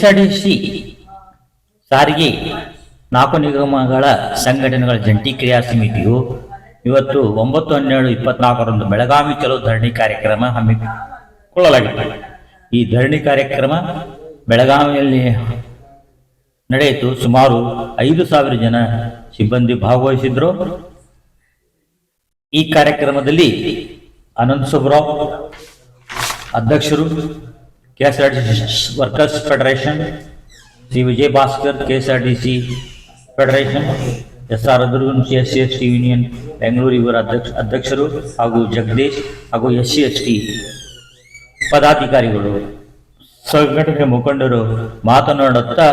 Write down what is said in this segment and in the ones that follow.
KSRTC ಸಾರಿಗೆ ನಾಲ್ಕು ನಿಗಮಗಳ ಸಂಘಟನೆಗಳ ಜಂಟಿ ಕ್ರಿಯಾ ಸಮಿತಿಯು ಇವತ್ತು ಒಂಬತ್ತು ಹನ್ನೆರಡು ಇಪ್ಪತ್ನಾಲ್ಕರಂದು ಬೆಳಗಾವಿ ಚಲೋ ಧರಣಿ ಕಾರ್ಯಕ್ರಮ ಹಮ್ಮಿಕೊಳ್ಳಲಾಗಿದೆ ಈ ಧರಣಿ ಕಾರ್ಯಕ್ರಮ ಬೆಳಗಾವಿಯಲ್ಲಿ ನಡೆಯಿತು. ಸುಮಾರು ಐದು ಸಾವಿರ ಜನ ಸಿಬ್ಬಂದಿ ಭಾಗವಹಿಸಿದ್ರು. ಈ ಕಾರ್ಯಕ್ರಮದಲ್ಲಿ ಅನಂತ್ ಸುಬ್ರಾವ್ ಅಧ್ಯಕ್ಷರು KSRTC workers federation, Shri Vijay Bhaskar KSRTC federation S R ಅದುರ್ಗನ್ C S C S T union, Bengaluru ಇವರ ಅಧ್ಯಕ್ಷ, ಅಧ್ಯಕ್ಷರು ಹಾಗೂ ಜಗದೀಶ್ ಹಾಗೂ ಎಸ್ ಸಿ ಎಸ್ ಟಿ ಪದಾಧಿಕಾರಿಗಳು. ಸಂಘಟನೆ ಮುಖಂಡರು ಮಾತನಾಡುತ್ತಾ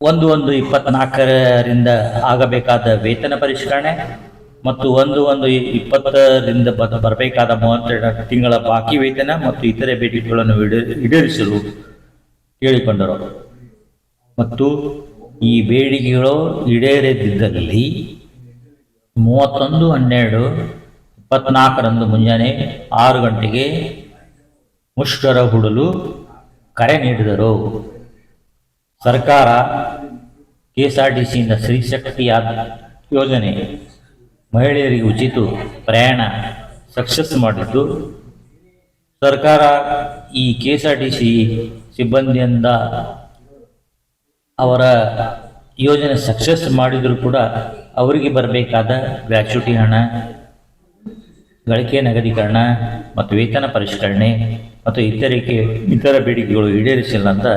ಒಂದು ಒಂದು ಇಪ್ಪತ್ನಾಲ್ಕರಿಂದ ಆಗಬೇಕಾದ ವೇತನ ಪರಿಷ್ಕರಣೆ ಮತ್ತು ಒಂದು ಒಂದು ಇಪ್ಪತ್ತರಿಂದ ಬರಬೇಕಾದ ಮೂವತ್ತೆರಡು ತಿಂಗಳ ಬಾಕಿ ವೇತನ ಮತ್ತು ಇತರೆ ಬೇಡಿಕೆಗಳನ್ನು ಈಡೇ- ಈಡೇರಿಸಲು ಕೇಳಿಕೊಂಡರು. ಮತ್ತು ಈ ಬೇಡಿಕೆಗಳು ಈಡೇರದಿದ್ದಲ್ಲಿ ಮೂವತ್ತೊಂದು ಹನ್ನೆರಡು ಇಪ್ಪತ್ನಾಲ್ಕರಂದು ಮುಂಜಾನೆ ಆರು ಗಂಟೆಗೆ ಮುಷ್ಕರ ಹೂಡಲು ಕರೆ ನೀಡಿದರು. ಸರ್ಕಾರ ಕೆ ಎಸ್ ಆರ್ ಟಿ ಸಿಯಿಂದ ಸ್ತ್ರೀಶಕ್ತಿ ಯಾ- ಯೋಜನೆ ಮಹಿಳೆಯರಿಗೆ ಉಚಿತ ಪ್ರಯಾಣ ಸಕ್ಸಸ್ ಮಾಡಿದ್ದು, ಸರ್ಕಾರ ಈ K S R T C ಸಿಬ್ಬಂದಿಯಿಂದ ಅವರ ಯೋಜನೆ ಸಕ್ಸಸ್ ಮಾಡಿದರೂ ಕೂಡ ಅವರಿಗೆ ಬರಬೇಕಾದ ಗ್ರ್ಯಾಚ್ಯುಟಿ ಹಣ, ಗಳಿಕೆ ನಗದೀಕರಣ ಮತ್ತು ವೇತನ ಪರಿಷ್ಕರಣೆ ಮತ್ತು ಇತರಕ್ಕೆ ಇತರ ಬೇಡಿಕೆಗಳು ಈಡೇರಿಸಿಲ್ಲ ಅಂತ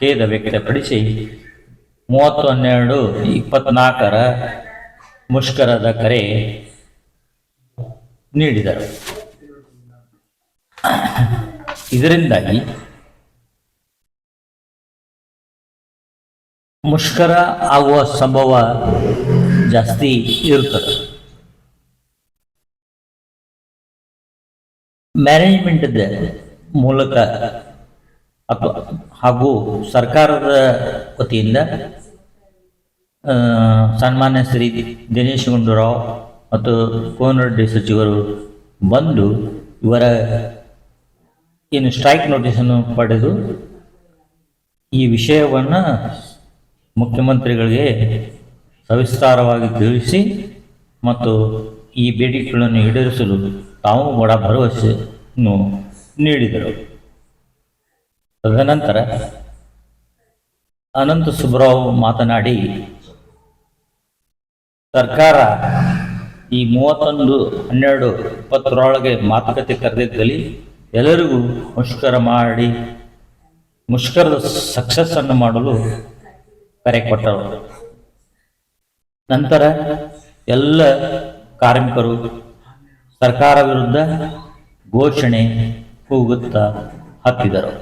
ಖೇದ ವ್ಯಕ್ತಪಡಿಸಿ ಮೂವತ್ತು ಹನ್ನೆರಡು ಇಪ್ಪತ್ನಾಲ್ಕರ ಮುಷ್ಕರದ ಕರೆ ನೀಡಿದರು. ಇದರಿಂದಾಗಿ ಮುಷ್ಕರ ಆಗುವ ಸಂಭವ ಜಾಸ್ತಿ ಇರುತ್ತದೆ. ಮ್ಯಾನೇಜ್ಮೆಂಟ್ ಮೂಲಕ ಅಥವಾ ಹಾಗೂ ಸರ್ಕಾರದ ವತಿಯಿಂದ ಸನ್ಮಾನ್ಯ ಶ್ರೀ ದಿನೇಶ್ ಗುಂಡೂರಾವ್ ಮತ್ತು ಕೋನರೆಡ್ಡಿ ಸಚಿವರು ಬಂದು ಇವರ ಏನು ಸ್ಟ್ರೈಕ್ ನೋಟಿಸನ್ನು ಪಡೆದು ಈ ವಿಷಯವನ್ನು ಮುಖ್ಯಮಂತ್ರಿಗಳಿಗೆ ಸವಿಸ್ತಾರವಾಗಿ ತಿಳಿಸಿ ಮತ್ತು ಈ ಬೇಡಿಕೆಗಳನ್ನು ಈಡೇರಿಸಲು ತಾವು ಕೂಡ ಭರವಸೆಯನ್ನು ನೀಡಿದರು. ತದನಂತರ ಅನಂತ ಸುಬ್ರಾವ್ ಮಾತನಾಡಿ ಸರ್ಕಾರ ಈ ಮೂವತ್ತೊಂದು ಹನ್ನೆರಡು ಇಪ್ಪತ್ತರೊಳಗೆ ಮಾತುಕತೆ ಕರೆದಿದ್ದಲ್ಲಿ ಎಲ್ಲರಿಗೂ ಮುಷ್ಕರ ಮಾಡಿ, ಮುಷ್ಕರದ ಸಕ್ಸಸ್ ಅನ್ನು ಮಾಡಲು ಕರೆ ಕೊಟ್ಟರು. ನಂತರ ಎಲ್ಲ ಕಾರ್ಮಿಕರು ಸರ್ಕಾರ ವಿರುದ್ಧ ಘೋಷಣೆ ಕೂಗುತ್ತಾ ಹತ್ತಿದರು.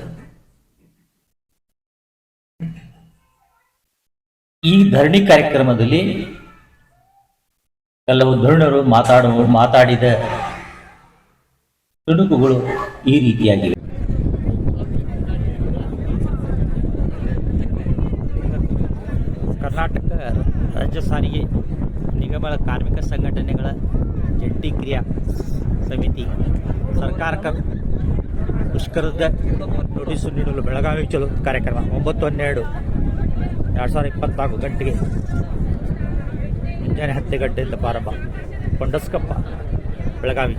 ಈ ಧರಣಿ ಕಾರ್ಯಕ್ರಮದಲ್ಲಿ ಕೆಲವು ಧರಣರು ಮಾತಾಡುವ ಮಾತಾಡಿದ ತುಣುಕುಗಳು ಈ ರೀತಿಯಾಗಿವೆ. ಕರ್ನಾಟಕ ರಾಜ್ಯ ಸಾರಿಗೆ ನಿಗಮಗಳ ಕಾರ್ಮಿಕ ಸಂಘಟನೆಗಳ ಜಂಟಿ ಕ್ರಿಯಾ ಸಮಿತಿ ಸರ್ಕಾರಕ್ಕೆ ಮುಷ್ಕರದ ನೋಟಿಸು ನೀಡಲು ಬೆಳಗಾವಿ ಚಲೋ ಕಾರ್ಯಕ್ರಮ ಒಂಬತ್ತು ಹನ್ನೆರಡು ಎರಡು ಸಾವಿರದ ಇಪ್ಪತ್ನಾಲ್ಕು ಗಂಟೆಗೆ ಮುಂಜಾನೆ ಹತ್ತು ಗಂಟೆಯಿಂದ ಪ್ರಾರಂಭ. ಕೊಂಡಸ್ಕಪ್ಪ ಬೆಳಗಾವಿ.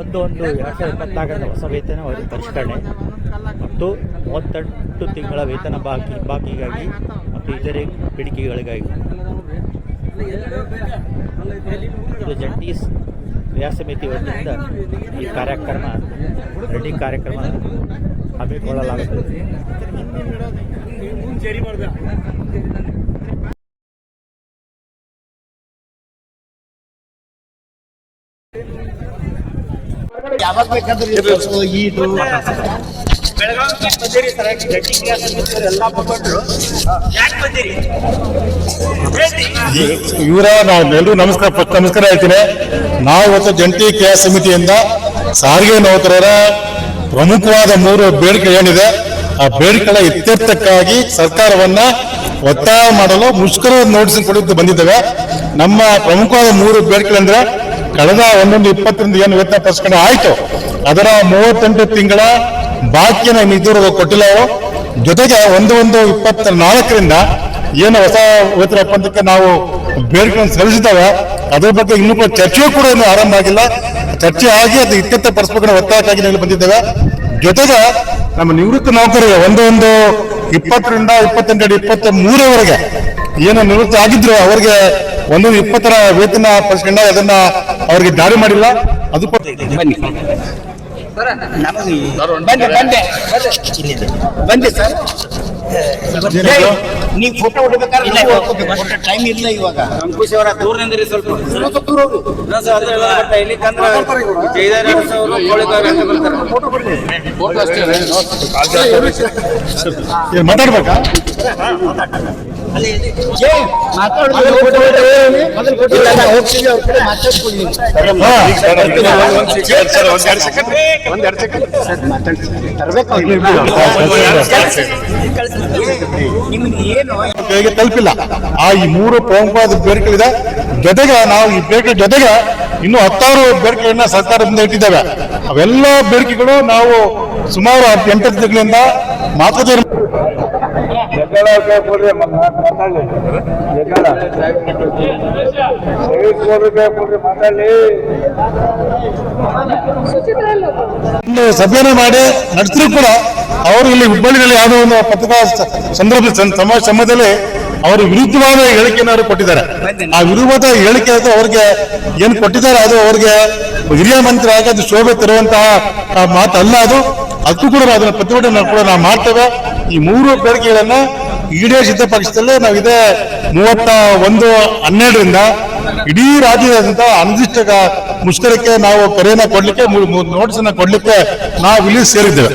ಒಂದೊಂದು ಒಂದು ಎರಡು ಸಾವಿರದ ಇಪ್ಪತ್ತಾಗದ ಹೊಸ ವೇತನ ಅವರಿಗೆ ಪರಿಷ್ಕರಣೆ. ಮತ್ತು ಮೂವತ್ತೆಂಟು ತಿಂಗಳ ವೇತನ ಬಾಕಿ, ಬಾಕಿಗಾಗಿ ಮತ್ತು ಇತರೆ ಬೇಡಿಕೆಗಳಿಗಾಗಿ. ಜಂಟಿ ಕ್ರಿಯಾ ಸಮಿತಿ ವತಿಯಿಂದ ಈ ಕಾರ್ಯಕ್ರಮ, ರೆಡಿ ಕಾರ್ಯಕ್ರಮ ಹಮ್ಮಿಕೊಳ್ಳಲಾಗುತ್ತದೆ. ಬೆಳಗಾವಿ ಬಂದಿರಿ ಸರ್ ಜಂಟಿ ಕ್ರಿಯಾ ಸಮಿತಿ ಎಲ್ಲ ಬಂದ್ಬಿಟ್ರು? ಯಾಕೆ ಬಂದಿರಿ? ಇವರ ನಾವು ಎಲ್ಲರೂ ನಮಸ್ಕಾರ ಫಸ್ಟ್ ನಮಸ್ಕಾರ ಹೇಳ್ತೀನಿ. ನಾವು ಇವತ್ತು ಜಂಟಿ ಕೆ ಸಮಿತಿಯಿಂದ ಸಾರಿಗೆ ನೌಕರರ ಪ್ರಮುಖವಾದ ಮೂರು ಬೇಡಿಕೆ ಏನಿದೆ ಆ ಬೇಡಿಕೆಗಳ ಇತ್ಯರ್ಥಕ್ಕಾಗಿ ಸರ್ಕಾರವನ್ನ ಒತ್ತಾಯ ಮಾಡಲು ಮುಷ್ಕರ ನೋಟಿಸ್ ಕೊಡುತ್ತಾ ಬಂದಿದ್ದೇವೆ. ನಮ್ಮ ಪ್ರಮುಖವಾದ ಮೂರು ಬೇಡಿಕೆಗಳಂದ್ರೆ ಕಳೆದ ಒಂದೊಂದು ಇಪ್ಪತ್ತರಿಂದ ಏನು ವೇತನ ಪರಿಷ್ಕರಣೆ ಆಯಿತು. ಅದರ ಮೂವತ್ತೆಂಟು ತಿಂಗಳ ಬಾಕಿಯನ್ನ ನಿಧುರು ಕೊಟ್ಟಿಲ್ಲ ಅವರು. ಜೊತೆಗೆ ಒಂದು ಒಂದು ಇಪ್ಪತ್ತ ನಾಲ್ಕರಿಂದ ಏನು ಹೊಸ ವೇತನ ಒಪ್ಪಂದಕ್ಕೆ ನಾವು ಬೇಡಿಕೆಗಳನ್ನು ಸಲ್ಲಿಸಿದ್ದಾವೆ. ಅದರ ಬಗ್ಗೆ ಇನ್ನೂ ಕೂಡ ಚರ್ಚೆಯೂ ಕೂಡ ಇನ್ನೂ ಆರಂಭ ಆಗಿಲ್ಲ. ಚರ್ಚೆ ಆಗಿ ಅದು ಇತ್ಯರ್ಥ ಪಡಿಸ್ಬೇಕು ಒತ್ತಾಯಕ್ಕಾಗಿ ಬಂದಿದ್ದೇವೆ. ಜೊತೆಗೆ ನಮ್ಮ ನಿವೃತ್ತ ನೌಕರರು ಒಂದು ಒಂದು ಇಪ್ಪತ್ತರಿಂದ ಇಪ್ಪತ್ತೆಂಟು ಇಪ್ಪತ್ತ ಮೂರವರೆಗೆ ಏನು ನಿವೃತ್ತಿ ಆಗಿದ್ರು ಅವರಿಗೆ ಒಂದೊಂದು ಇಪ್ಪತ್ತರ ವೇತನ ಪಡಿಸ್ಕೊಂಡ ಅದನ್ನ ಅವರಿಗೆ ಜಾರಿ ಮಾಡಿಲ್ಲ. ಅದು ಕೂಡ ಬನ್ನಿ ಬಂದೆ ಬಂದೆ. ಬಂದೆ ಸರ್. ನೀವು ಫೋಟೋ ಹೊಡಿಬೇಕಾದ್ರೆ ಟೈಮ್ ಇಲ್ಲ. ಇವಾಗ. ಅಂಕುಶ್ ಅವರ ದೂರನಿಂದ್ರಿ ಸ್ವಲ್ಪ ಮಾತಾಡ್ಬೇಕಾ? ತಲುಪಿಲ್ಲ. ಆ ಈ ಮೂರು ಪ್ರಮುಖವಾದ ಬೇಡಿಕೆಗಳಿದೆ ಜೊತೆಗೆ ನಾವು ಈ ಬೇಡಿಕೆ ಜೊತೆಗೆ ಇನ್ನು ಹತ್ತಾರು ಬೇಡಿಕೆಗಳನ್ನ ಸರ್ಕಾರದಿಂದ ಇಟ್ಟಿದ್ದೇವೆ. ಅವೆಲ್ಲ ಬೇಡಿಕೆಗಳು ನಾವು ಸುಮಾರು ಎಂಟತ್ತು ದಿನಗಳಿಂದ ಮಾತುಕತೆ ಒಂದು ಸಭೆಯನ್ನು ಮಾಡಿ ನಡೆಸಿದ್ರು ಕೂಡ ಅವರು ಇಲ್ಲಿ ಹುಬ್ಬಳ್ಳಿಯಲ್ಲಿ ಯಾವುದೋ ಒಂದು ಪತ್ರಿಕಾ ಸಂದರ್ಭ ಸಮಾಜ ಸಮಯದಲ್ಲಿ ಅವರು ವಿರುದ್ಧವಾದ ಹೇಳಿಕೆಯನ್ನು ಕೊಟ್ಟಿದ್ದಾರೆ. ಆ ವಿರುದ್ಧವಾದ ಹೇಳಿಕೆ ಅದು ಅವ್ರಿಗೆ ಏನ್ ಕೊಟ್ಟಿದ್ದಾರೆ ಅದು ಅವ್ರಿಗೆ ಹಿರಿಯ ಮಂತ್ರಿ ಆಗಿ ಅದು ಶೋಭೆ ತರುವಂತಹ ಮಾತಲ್ಲ ಅದು. ಅದಕ್ಕೂ ಕೂಡ ಅದನ್ನ ಪ್ರತಿಭಟನೆ ಕೂಡ ನಾವು ಮಾಡ್ತೇವೆ. ಈ ಮೂರು ಬೇಡಿಕೆಗಳನ್ನ ಈಡೇರಿಸಿದ ಪಕ್ಷದಲ್ಲೇ ನಾವಿದೆ ಮೂವತ್ತ ಒಂದು ಹನ್ನೆರಡರಿಂದ ಇಡೀ ರಾಜ್ಯದಾದ್ಯಂತ ಅನಿರ್ದಿಷ್ಟ ಮುಷ್ಕರಕ್ಕೆ ನಾವು ಕರೆಯನ್ನ ಕೊಡ್ಲಿಕ್ಕೆ ನೋಟಿಸ್ ಅನ್ನ ಕೊಡ್ಲಿಕ್ಕೆ ನಾವು ಇಲ್ಲಿ ಸೇರಿದ್ದೇವೆ.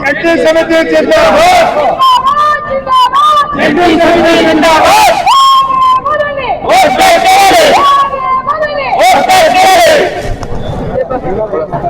செட்டில் சமத்தை சிந்தாபாத் செட்டில் சமத்தை சிந்தாபாத் ஓட்டை கேடு ஓட்டை கேடு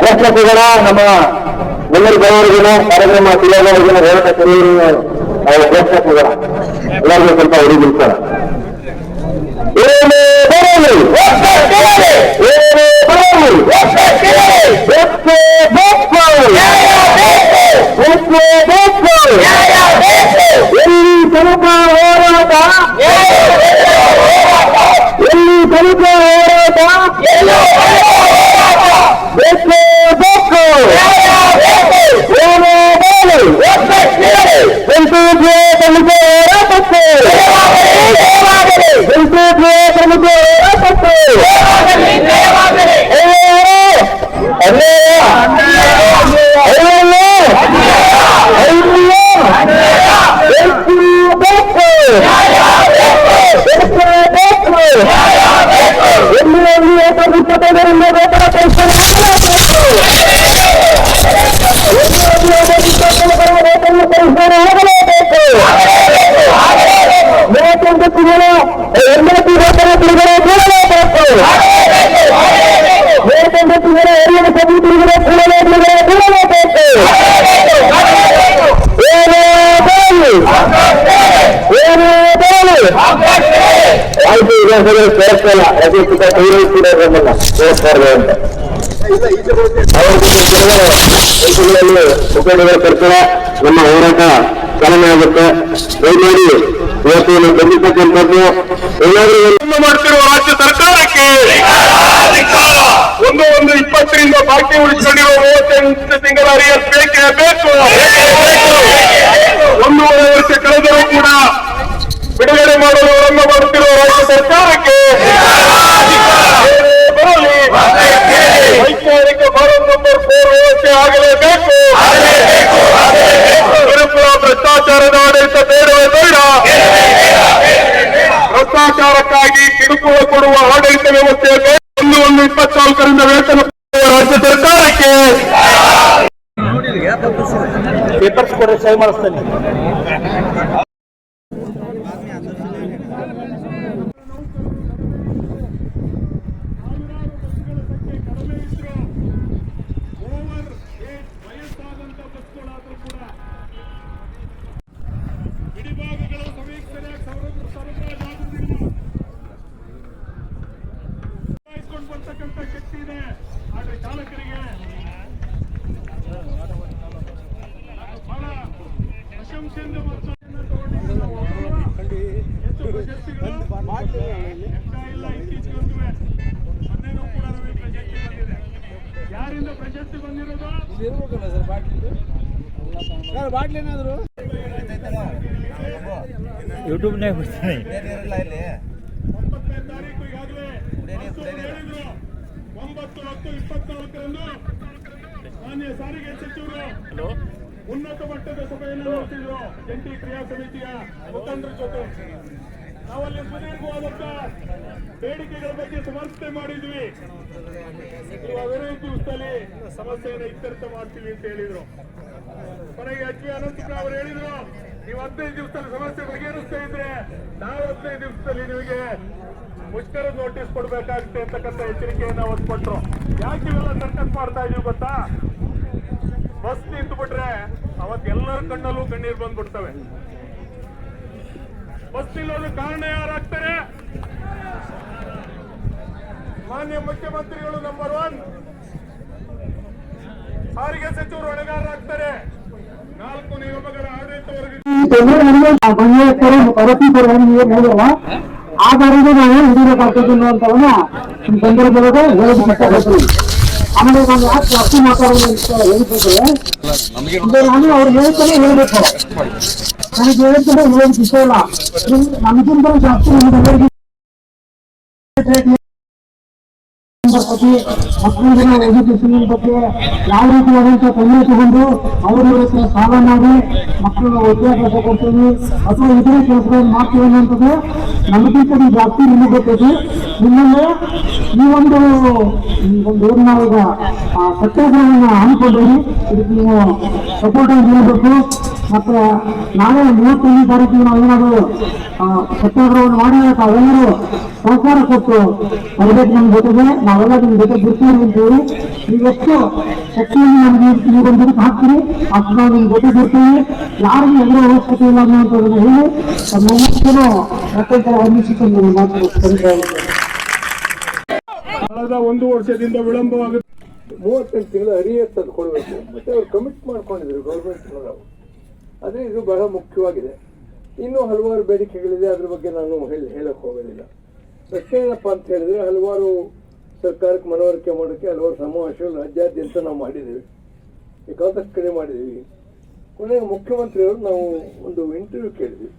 ಪ್ರಶ್ನೆಗಳ ನಮ್ಮ ಎಲ್ಲರ ಗೌರವಗಳು ಕಾರ್ಯಕ್ರಮ ತಿಳಿಯೋದವರೆಗಿನ ಹೋರಾಟ ಕರೆಯುವ ನಾವು ಪ್ರಶ್ನೆಗಳ ಎಲ್ಲರಿಗೂ ಸ್ವಲ್ಪ ಹುಡುಗಿ ಸರ್ ಏನೇ ಬರಲಿ ಏನೇ ಬರಲಿ ಬೇಕು ಬೇಕು. ಬೇಕು ಬೇಕು ಎಲ್ಲಿ ತನಕ ಹೋರಾಟ? ಎಲ್ಲಿ ತನಕ ಹೋರಾಟ ಬೇಕು ಬೇಕು ಏನೇ ಬರಲಿ ಬೆಂಕೂಜೆ ತನಕ ಹೋರಾಟಕ್ಕೆ ಬೆಂಕೂಜೆ ತನಕ ಹೋರಾಟಕ್ಕೆ ಸಂಗತಿಗಳ ಆಯ್ತು ಈಗ ಸೇರ್ಸಲ್ಲ ರಜಪುಟ ಕೈರೈಸಿದ ನಮ್ಮನ್ನ ಸೇರ್ಸ್ಬಾರ್ದು ಅಂತ ಮುಖಂಡಗಳ ಕರ್ಕಳ ನಮ್ಮ ಹೋರಾಟ ಚಾಲನೆ ಆಗುತ್ತೆ. ದಯಮಾಡಿ ಇವತ್ತು ಬಂದಿರ್ತಕ್ಕಂಥದ್ದು ಎಲ್ಲರೂ ಒಂದು ಮಾಡ್ತಿರುವ ರಾಜ್ಯ ಸರ್ಕಾರಕ್ಕೆ ಒಂದು ಒಂದು ಇಪ್ಪತ್ತರಿಂದ ಬಾಕಿ ಉಳಿಸಿಕೊಂಡಿರುವ ಮೂವತ್ತೆಂಟು ತಿಂಗಳ ಅರಿಯರ್ ಬೇಕೇ ಬೇಕು. ಒಂದೂವರೆ ವರ್ಷ ಕಳೆದರೂ ಕೂಡ ಬಿಡುಗಡೆ ಮಾಡಲು ಆರಂಭ ಮಾಡುತ್ತಿರುವ ರಾಜ್ಯ ಸರ್ಕಾರಕ್ಕೆ ವೈಜ್ಞಾನಿಕ ಭಾರತ್ ನಂಬರ್ ಫೋರ್ ವ್ಯವಸ್ಥೆ ಆಗಲೇಬೇಕು. ಕಿರುಕುಳ ಭ್ರಷ್ಟಾಚಾರದ ಆಡಳಿತ ಬೇಡವೇ ಬೇಡ. ಭ್ರಷ್ಟಾಚಾರಕ್ಕಾಗಿ ಕಿರುಕುಳ ಕೊಡುವ ಆಡಳಿತ ವ್ಯವಸ್ಥೆ. ಒಂದು ಒಂದು ಇಪ್ಪತ್ನಾಲ್ಕರಿಂದ ವೇತನ ರಾಜ್ಯ ಸರ್ಕಾರಕ್ಕೆ ಪೇಪರ್ಸ್ ಕೊಡ್ರಿ ಸಹಿ ಮಾಡಿಸ್ತಾನೆ ಯೂಟ್ಯೂಬ್ನಾಗ ಬಾಟ್ಲಿ ತಾರೀಕು ಈಗಾಗಲೇ ಹೇಳಿದ್ರು ಒಂಬತ್ತು ಹತ್ತು ಇಪ್ಪತ್ನಾಲ್ಕರಂದು ಮಾನ್ಯ ಸಾರಿಗೆ ಸಚಿವರು ಉನ್ನತ ಮಟ್ಟದ ಸಭೆಯನ್ನು ನಡೆಸಿದ್ರು ಜಂಟಿ ಕ್ರಿಯಾ ಸಮಿತಿಯ ಮುಖಂಡರ ಜೊತೆ. ನಾವಲ್ಲಿ ಸುದೀರ್ಘವಾದಂತ ಬೇಡಿಕೆಗಳ ಬಗ್ಗೆ ಸಮರ್ಥನೆ ಮಾಡಿದ್ವಿ. ಹದಿನೈದು ದಿವಸದಲ್ಲಿ ಸಮಸ್ಯೆಯನ್ನು ಇತ್ಯರ್ಥ ಮಾಡ್ತೀವಿ ಅಂತ ಹೇಳಿದ್ರು. ಕೊನೆಗೆ ಎಚ್ ವಿ ಅನಂತಪುರ ಅವರು ಹೇಳಿದ್ರು, ನೀವು ಹದಿನೈದು ದಿವಸದಲ್ಲಿ ಸಮಸ್ಯೆ ಬಗೆಹರಿಸ್ತಾ ಇದ್ರೆ ನಾವು ಹದಿನೈದು ದಿವಸದಲ್ಲಿ ನಿಮಗೆ ಮುಷ್ಕರ ನೋಟಿಸ್ ಕೊಡ್ಬೇಕಾಗುತ್ತೆ ಅಂತಕ್ಕಂಥ ಎಚ್ಚರಿಕೆಯನ್ನ ಕೊಟ್ರು. ಯಾಕೆ ಇವೆಲ್ಲ ಸರ್ಕಸ್ ಮಾಡ್ತಾ ಇದೀವಿ ಗೊತ್ತಾ? ಬಸ್ ನಿಂತು ಬಿಟ್ರೆ ಅವತ್ತು ಎಲ್ಲರ ಕಣ್ಣಲ್ಲೂ ಕಣ್ಣೀರು ಬಂದ್ಬಿಡ್ತವೆ. ಬಸ್ ನಿಲ್ಲೋದು ಕಾರಣ ಯಾರಾಗ್ತಾರೆ? ಮಾನ್ಯ ಮುಖ್ಯಮಂತ್ರಿಗಳು ನಂಬರ್ ಒನ್ ಸಾರಿಗೆ ಸಚಿವರು ಹೊಣೆಗಾರರಾಗ್ತಾರೆ. ನಾಲ್ಕು ನಿಯಮಗಳ ಆಡಳಿತ ವರ್ಗ ನಾವು ಅನ್ನುವಂಥವನ್ನ ಹೇಳಬೇಕಾಗ್ತದೆ ಆಮೇಲೆ ನಾನು ಯಾಕೆ ಜಾಸ್ತಿ ಮಾತಾಡೋದು ಅಂತ ಹೇಳ್ತಿದ್ರೆ ಇದು ನಾನು ಅವ್ರು ಹೇಳ್ತಾನೆ ಹೇಳ್ಬೇಕು. ನನಗೆ ಹೇಳ್ತಾನೆ ಹೇಳೋದು ಇಷ್ಟ ಇಲ್ಲ ನಮಗಿಂತ ಜಾಸ್ತಿ ನಮ್ಗೆ ಬಗ್ಗೆ ಮಕ್ಕಳಿಗೆ ಎಜುಕೇಶನ್ ಬಗ್ಗೆ ಯಾವ ರೀತಿಯಾದಂತಹ ತೊಂದರೆ ತಗೊಂಡು ಅವರಿಗೆ ಸಾಲ ಮಾಡಿ ಮಕ್ಕಳ ವಿದ್ಯಾಭ್ಯಾಸ ಕೊಡ್ತೀವಿ ಅಥವಾ ಇತರ ಕೆಲಸಗಳನ್ನು ಮಾಡ್ತೀವಿ ಅನ್ನೋಂಥದ್ದು ನಮಗಿಂತ ಜಾಸ್ತಿ ನಿಮಗೆ ಗೊತ್ತೈತಿ ನಿಮ್ಮಲ್ಲಿ ಈ ಒಂದು ಏನು ನಾವೀಗ ಈಗ ಸತ್ಯಾಗ್ರಹವನ್ನು ಹಮ್ಮಿಕೊಂಡಿರಿ ಇದಕ್ಕೆ ನೀವು ಸಪೋರ್ಟ್ ಆಗಿ ನೀಡಬೇಕು ಮತ್ತೆ ನಾಳೆ ಮೂವತ್ತೊಂದನೇ ತಾರೀಕಿಗೆ ನಾವು ಏನಾದರೂ ಸತ್ಯಾಗ್ರಹವನ್ನು ಮಾಡಿ ತಾವೆಲ್ಲರೂ ಸಹಕಾರ ಕೊಟ್ಟು ಬರಬೇಕು ನಮ್ಮ ಜೊತೆಗೆ. ನಾವೆಲ್ಲ ನಿಮ್ಮ ಜೊತೆ ಅಂತೇಳಿ ನೀವೆಷ್ಟು ಶಕ್ತಿಯನ್ನು ನಮಗೆ ಈ ಒಂದು ಹಾಕ್ತೀರಿ. ಅಷ್ಟು ನಾವು ನಿಮ್ಮ ಜೊತೆ ಯಾರಿಗೂ ಎಲ್ಲರೂ ಅವಶ್ಯಕತೆ ಇಲ್ಲ ಅನ್ನುವಂಥದ್ದನ್ನು ಹೇಳಿ. ಕರೀತಾ ಇದ್ದೇನೆ. ಕಳೆದ ಒಂದು ವರ್ಷದಿಂದ ವಿಳಂಬವಾಗುತ್ತೆ ಮೂವತ್ತೆಂಟು ತಿಂಗಳು ಅರಿಯರ್ ತಂದು ಕೊಡಬೇಕು. ಮತ್ತೆ ಅವ್ರು ಕಮಿಟ್ ಮಾಡ್ಕೊಂಡಿದ್ರು ಗೌರ್ಮೆಂಟ್ ಅದೇ ಆದರೆ ಇದು ಬಹಳ ಮುಖ್ಯವಾಗಿದೆ. ಇನ್ನೂ ಹಲವಾರು ಬೇಡಿಕೆಗಳಿದೆ. ಅದ್ರ ಬಗ್ಗೆ ನಾನು ಹೇಳಿ ಹೇಳಕ್ ಹೋಗೋದಿಲ್ಲ. ಪ್ರಶ್ನೆ ಏನಪ್ಪ ಅಂತ ಹೇಳಿದ್ರೆ ಹಲವಾರು ಸರ್ಕಾರಕ್ಕೆ ಮನವರಿಕೆ ಮಾಡೋಕ್ಕೆ ಹಲವಾರು ಸಮಾವೇಶಗಳು ರಾಜ್ಯಾದ್ಯಂತ ನಾವು ಮಾಡಿದ್ದೀವಿ. ಬೇಕಾದಷ್ಟು ಕಡೆ ಮಾಡಿದ್ದೀವಿ. ಕೊನೆಗೆ ಮುಖ್ಯಮಂತ್ರಿಯವರು ನಾವು ಒಂದು ಇಂಟರ್ವ್ಯೂ ಕೇಳಿದ್ವಿ.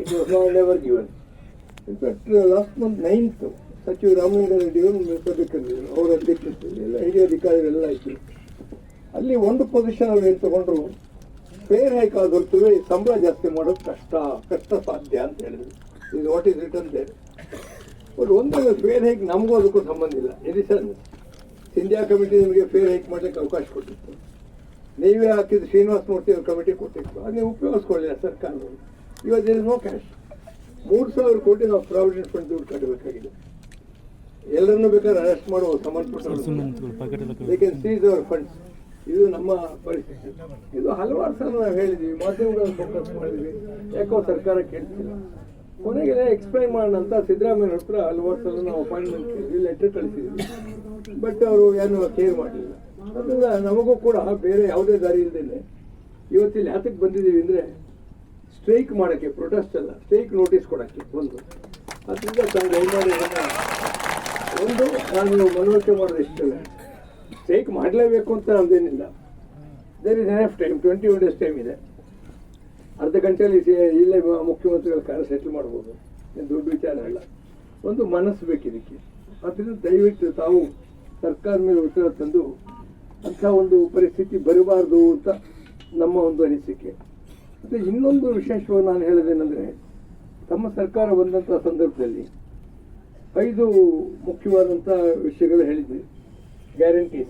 It was not never given in fact last month ninth ಸಚಿವ ರಾಮಲಿಂಗ ರೆಡ್ಡಿ ಅವರು ಸಭೆ ಕರೆದಿದ್ದರು ಅವರ ಅಧ್ಯಕ್ಷತೆಯಲ್ಲಿ ಎಲ್ಲ ಹಿರಿಯ ಅಧಿಕಾರಿಗಳೆಲ್ಲ ಇದ್ದರು ಅಲ್ಲಿ ಒಂದು ಪೊಸಿಷನ್ ಅವ್ರು ಏನು ತಗೊಂಡ್ರು? ಫೇರ್ ಹೈಕ್ ಆದ ಸಂಬಳ ಜಾಸ್ತಿ ಮಾಡೋದು ಕಷ್ಟ ಕಷ್ಟ ಸಾಧ್ಯ ಅಂತ ಹೇಳಿದ್ರು. ಇದು what is return there but ಒಂದು ಫೇರ್ ಹೈಕ್ ನಮಗೂ ಅದಕ್ಕೂ ಸಂಬಂಧ ಇಲ್ಲ. ಸರ್ ಇಂಡಿಯಾ ಕಮಿಟಿ ನಿಮಗೆ ಫೇರ್ ಹೈಕ್ ಮಾಡ್ಲಿಕ್ಕೆ ಅವಕಾಶ ಕೊಟ್ಟಿತ್ತು? ನೀವೇ ಹಾಕಿದ ಶ್ರೀನಿವಾಸ ಮೂರ್ತಿ ಅವ್ರ ಕಮಿಟಿ ಕೊಟ್ಟಿತ್ತು. ಅದು ನೀವು ಉಪಯೋಗಿಸ್ಕೊಳ್ಳಿಲ್ಲ ಇವತ್ತು ಇವತ್ತು ನೋ ಕ್ಯಾಶ್ ಮೂರು ಸಾವಿರ ಕೋಟಿ ನಾವು ಪ್ರಾವಿಡೆಂಟ್ ಫಂಡ್ ದುಡ್ಡು ಕಟ್ಟಬೇಕಾಗಿದೆ. ಎಲ್ಲರನ್ನೂ ಬೇಕಾದ್ರೆ ಅರೆಸ್ಟ್ ಮಾಡುವ ಸಂಬಂಧಪಟ್ಟ ಸೀಸ್ ಅವರ್ ಫಂಡ್ಸ್ ಇದು ನಮ್ಮ ಪರಿಸ್ಥಿತಿ. ಇದು ಹಲವಾರು ಸಲ ನಾವು ಹೇಳಿದ್ವಿ ಮಾಧ್ಯಮಗಳನ್ನು ಫೋಕಸ್ ಮಾಡಿದ್ವಿ. ಯಾಕೋ ಸರ್ಕಾರ ಕೇಳ್ತಿಲ್ಲ. ಕೊನೆಗೆ ಎಕ್ಸ್ಪ್ಲೈನ್ ಮಾಡೋಣ ಅಂತ ಸಿದ್ದರಾಮಯ್ಯ ಹತ್ರ ಹಲವಾರು ಸಲ ನಾವು ಅಪಾಯಿಂಟ್ಮೆಂಟ್ ಲೆಟರ್ ಕಳಿಸಿದ್ವಿ. ಬಟ್ ಅವರು ಏನು ಕೇರ್ ಮಾಡಲಿಲ್ಲ. ಅದರಿಂದ ನಮಗೂ ಕೂಡ ಬೇರೆ ಯಾವುದೇ ದಾರಿ ಇಲ್ಲದೇನೆ ಇವತ್ತಿಲ್ಲಿ ಹತ್ತಕ್ಕೆ ಬಂದಿದ್ದೀವಿ ಅಂದರೆ ಸ್ಟ್ರೈಕ್ ಮಾಡೋಕ್ಕೆ ಪ್ರೊಟೆಸ್ಟ್ ಅಲ್ಲ ಸ್ಟ್ರೈಕ್ ನೋಟಿಸ್ ಕೊಡೋಕ್ಕೆ ಒಂದು. ಅದರಿಂದ ತಾವು ಇದನ್ನ ಒಂದು, ನಾನು ಮನವರಿಕೆ ಮಾಡೋದು ಇಷ್ಟಲ್ಲ ಸ್ಟ್ರೈಕ್ ಮಾಡಲೇಬೇಕು ಅಂತ ನಮ್ದೇನಿಲ್ಲ. There is enough time twenty one days time ಇದೆ. ಅರ್ಧ ಗಂಟೆಯಲ್ಲಿ ಇಲ್ಲೇ ಮುಖ್ಯಮಂತ್ರಿಗಳ ಕಾರ್ಯ ಸೆಟ್ಲ್ ಮಾಡ್ಬೋದು. ಏನು ದೊಡ್ಡ ವಿಚಾರ ಅಲ್ಲ. ಒಂದು ಮನಸ್ಸು ಬೇಕು ಇದಕ್ಕೆ. ದಯವಿಟ್ಟು ತಾವು ಸರ್ಕಾರ ಮೇಲೆ ಉತ್ತರ ತಂದು ಅಂಥ ಒಂದು ಪರಿಸ್ಥಿತಿ ಬರಬಾರ್ದು ಅಂತ ನಮ್ಮ ಒಂದು ಅನಿಸಿಕೆ. ಮತ್ತು ಇನ್ನೊಂದು ವಿಶೇಷವಾಗಿ ನಾನು ಹೇಳೋದೇನೆಂದರೆ, ತಮ್ಮ ಸರ್ಕಾರ ಬಂದಂಥ ಸಂದರ್ಭದಲ್ಲಿ ಐದು ಮುಖ್ಯವಾದಂಥ ವಿಷಯಗಳು ಹೇಳಿದ್ವಿ. ಗ್ಯಾರಂಟೀಸ್